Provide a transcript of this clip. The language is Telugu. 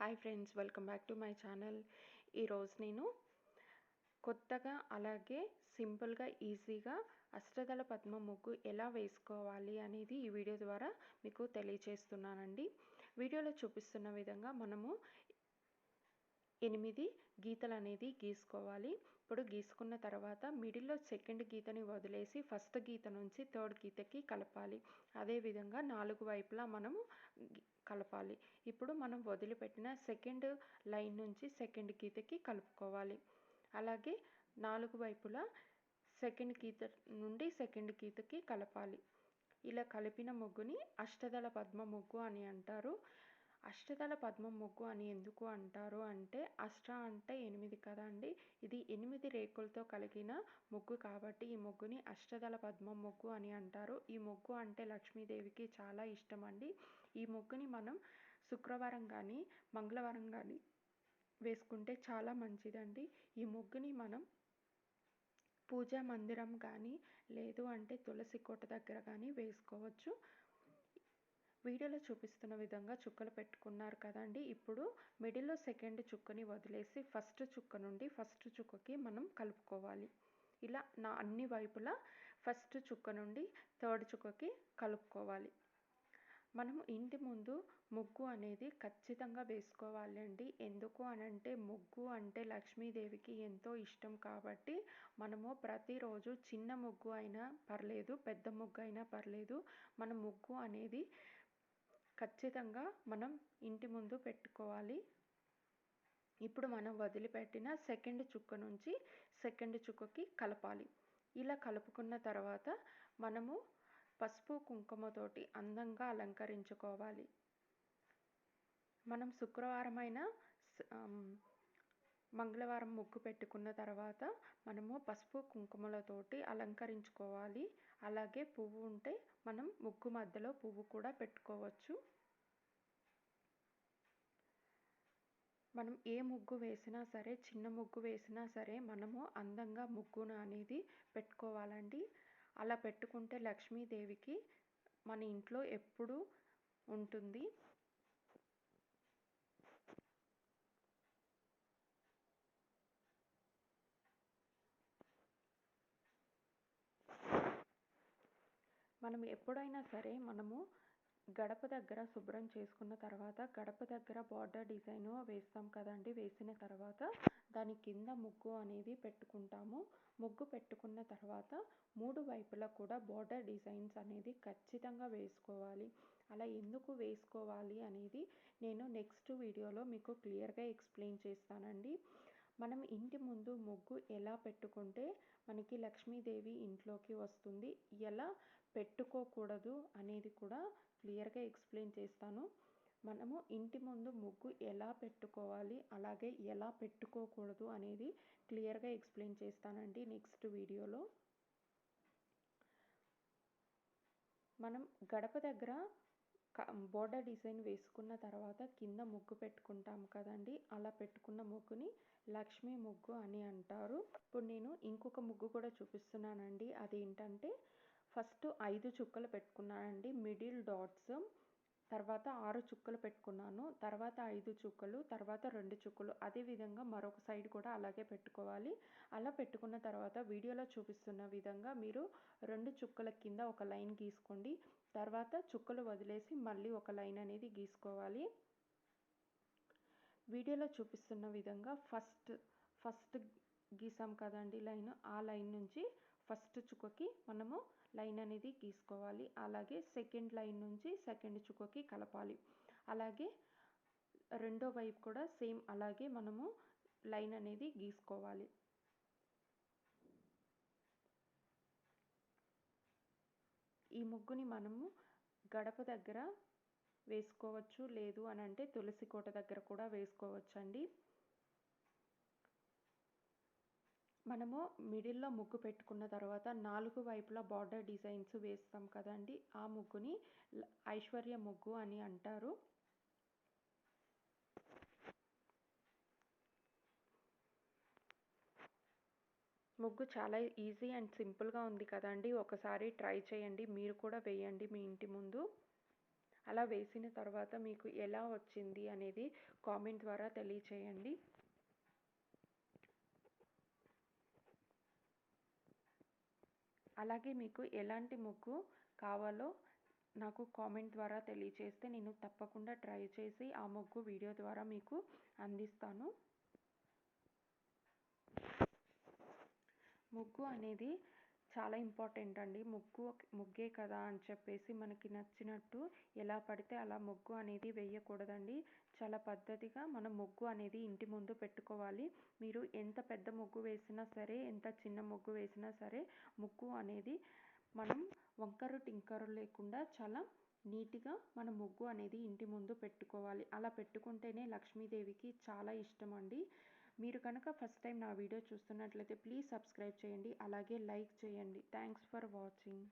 Hi friends welcome back to my channel ఈరోజు నేను కొత్తగా అలాగే సింపుల్గా ఈజీగా అష్టదళ పద్మ ముగ్గు ఎలా వేసుకోవాలి అనేది ఈ వీడియో ద్వారా మీకు తెలియచేస్తున్నానండి. వీడియోలో చూపిస్తున్న విధంగా మనము ఎనిమిది గీతలు అనేది గీసుకోవాలి. ఇప్పుడు గీసుకున్న తర్వాత మిడిల్లో సెకండ్ గీతని వదిలేసి ఫస్ట్ గీత నుంచి థర్డ్ గీతకి కలపాలి. అదేవిధంగా నాలుగు వైపులా మనము కలపాలి. ఇప్పుడు మనం వదిలిపెట్టిన సెకండ్ లైన్ నుంచి సెకండ్ గీతకి కలుపుకోవాలి. అలాగే నాలుగు వైపులా సెకండ్ గీత నుండి సెకండ్ గీతకి కలపాలి. ఇలా కలిపిన ముగ్గుని అష్టదళ పద్మ ముగ్గు అని అంటారు. అష్టదళ పద్మం ముగ్గు అని ఎందుకు అంటారు అంటే అష్ట అంటే ఎనిమిది కదా అండి? ఇది ఎనిమిది రేకులతో కలిగిన ముగ్గు కాబట్టి ఈ ముగ్గుని అష్టదళ పద్మం ముగ్గు అని అంటారు. ఈ ముగ్గు అంటే లక్ష్మీదేవికి చాలా ఇష్టం అండి. ఈ ముగ్గుని మనం శుక్రవారం కానీ మంగళవారం కానీ వేసుకుంటే చాలా మంచిదండి. ఈ ముగ్గుని మనం పూజా మందిరం కానీ లేదు అంటే తులసి కోట దగ్గర కానీ వేసుకోవచ్చు. వీడియోలో చూపిస్తున్న విధంగా చుక్కలు పెట్టుకున్నారు కదండి. ఇప్పుడు మిడిల్లో సెకండ్ చుక్కని వదిలేసి ఫస్ట్ చుక్క నుండి ఫస్ట్ చుక్కకి మనం కలుపుకోవాలి. ఇలా నా అన్ని వైపులా ఫస్ట్ చుక్క నుండి థర్డ్ చుక్కకి కలుపుకోవాలి. మనం ఇంటి ముందు ముగ్గు అనేది ఖచ్చితంగా వేసుకోవాలి అండి. ఎందుకు అనంటే ముగ్గు అంటే లక్ష్మీదేవికి ఎంతో ఇష్టం కాబట్టి మనము ప్రతిరోజు చిన్న ముగ్గు అయినా పర్లేదు పెద్ద ముగ్గు అయినా పర్లేదు మన ముగ్గు అనేది ఖచ్చితంగా మనం ఇంటి ముందు పెట్టుకోవాలి. ఇప్పుడు మనం వదిలిపెట్టిన సెకండ్ చుక్క నుంచి సెకండ్ చుక్కకి కలపాలి. ఇలా కలుపుకున్న తర్వాత మనము పసుపు కుంకుమతోటి అందంగా అలంకరించుకోవాలి. మనం శుక్రవారం అయినా మంగళవారం ముగ్గు పెట్టుకున్న తర్వాత మనము పసుపు కుంకుమలతోటి అలంకరించుకోవాలి. అలాగే పువ్వు ఉంటే మనం ముగ్గు మధ్యలో పువ్వు కూడా పెట్టుకోవచ్చు. మనం ఏ ముగ్గు వేసినా సరే చిన్న ముగ్గు వేసినా సరే మనము అందంగా ముగ్గున అనేది పెట్టుకోవాలండి. అలా పెట్టుకుంటే లక్ష్మీదేవికి మన ఇంట్లో ఎప్పుడూ ఉంటుంది. మనం ఎప్పుడైనా సరే మనము గడప దగ్గర శుభ్రం చేసుకున్న తర్వాత గడప దగ్గర బార్డర్ డిజైన్ వేస్తాం కదండి. వేసిన తర్వాత దాని కింద ముగ్గు అనేది పెట్టుకుంటాము. ముగ్గు పెట్టుకున్న తర్వాత మూడు వైపులా కూడా బార్డర్ డిజైన్స్ అనేది ఖచ్చితంగా వేసుకోవాలి. అలా ఎందుకు వేసుకోవాలి అనేది నేను నెక్స్ట్ వీడియోలో మీకు క్లియర్గా ఎక్స్ప్లెయిన్ చేస్తానండి. మనం ఇంటి ముందు ముగ్గు ఎలా పెట్టుకుంటే మనకి లక్ష్మీదేవి ఇంట్లోకి వస్తుంది. ఎలా పెట్టుకోకూడదు అనేది కూడా క్లియర్గా ఎక్స్ప్లెయిన్ చేస్తాను. మనము ఇంటి ముందు ముగ్గు ఎలా పెట్టుకోవాలి అలాగే ఎలా పెట్టుకోకూడదు అనేది క్లియర్గా ఎక్స్ప్లెయిన్ చేస్తానండి నెక్స్ట్ వీడియోలో. మనం గడప దగ్గర బోర్డర్ డిజైన్ వేసుకున్న తర్వాత కింద ముగ్గు పెట్టుకుంటాం కదండి. అలా పెట్టుకున్న ముగ్గుని లక్ష్మీ ముగ్గు అని అంటారు. ఇప్పుడు నేను ఇంకొక ముగ్గు కూడా చూపిస్తున్నానండి. అదేంటంటే ఫస్ట్ ఐదు చుక్కలు పెట్టుకున్నానండి. మిడిల్ డాట్స్ తర్వాత ఆరు చుక్కలు పెట్టుకున్నాను. తర్వాత ఐదు చుక్కలు తర్వాత రెండు చుక్కలు. అదేవిధంగా మరొక సైడ్ కూడా అలాగే పెట్టుకోవాలి. అలా పెట్టుకున్న తర్వాత వీడియోలో చూపిస్తున్న విధంగా మీరు రెండు చుక్కల కింద ఒక లైన్ గీసుకోండి. తర్వాత చుక్కలు వదిలేసి మళ్ళీ ఒక లైన్ అనేది గీసుకోవాలి. వీడియోలో చూపిస్తున్న విధంగా ఫస్ట్ ఫస్ట్ గీసాం కదండి లైన్. ఆ లైన్ నుంచి ఫస్ట్ చుక్కకి మనము లైన్ అనేది గీసుకోవాలి. అలాగే సెకండ్ లైన్ నుంచి సెకండ్ చుక్కకి కలపాలి. అలాగే రెండో వైపు కూడా సేమ్ అలాగే మనము లైన్ అనేది గీసుకోవాలి. ఈ ముగ్గుని మనము గడప దగ్గర వేసుకోవచ్చు లేదు అని అంటే తులసి కోట దగ్గర కూడా వేసుకోవచ్చు అండి మనము మిడిల్లో ముగ్గు పెట్టుకున్న తర్వాత నాలుగు వైపులా బార్డర్ డిజైన్స్ వేస్తాం కదండి. ఆ ముగ్గుని ఐశ్వర్య ముగ్గు అని అంటారు. ముగ్గు చాలా ఈజీ అండ్ సింపుల్గా ఉంది కదండి. ఒకసారి ట్రై చేయండి. మీరు కూడా వేయండి మీ ఇంటి ముందు. అలా వేసిన తర్వాత మీకు ఎలా వచ్చింది అనేది కామెంట్ ద్వారా తెలియచేయండి. అలాగే మీకు ఎలాంటి ముగ్గు కావాలో నాకు కామెంట్ ద్వారా తెలియచేస్తే నేను తప్పకుండా ట్రై చేసి ఆ ముగ్గు వీడియో ద్వారా మీకు అందిస్తాను. ముగ్గు అనేది చాలా ఇంపార్టెంట్ అండి. ముగ్గు ముగ్గే కదా అని చెప్పేసి మనకి నచ్చినట్టు ఎలా పడితే అలా ముగ్గు అనేది వేయకూడదండి. చాలా పద్ధతిగా మనం ముగ్గు అనేది ఇంటి ముందు పెట్టుకోవాలి. మీరు ఎంత పెద్ద ముగ్గు వేసినా సరే ఎంత చిన్న ముగ్గు వేసినా సరే ముగ్గు అనేది మనం వంకరు టింకరు లేకుండా చాలా నీట్గా మన ముగ్గు అనేది ఇంటి ముందు పెట్టుకోవాలి. అలా పెట్టుకుంటేనే లక్ష్మీదేవికి చాలా ఇష్టం అండి. మీరు కనుక ఫస్ట్ టైం నా వీడియో చూస్తున్నట్లయితే ప్లీజ్ సబ్స్క్రైబ్ చేయండి. అలాగే లైక్ చేయండి. Thanks for watching.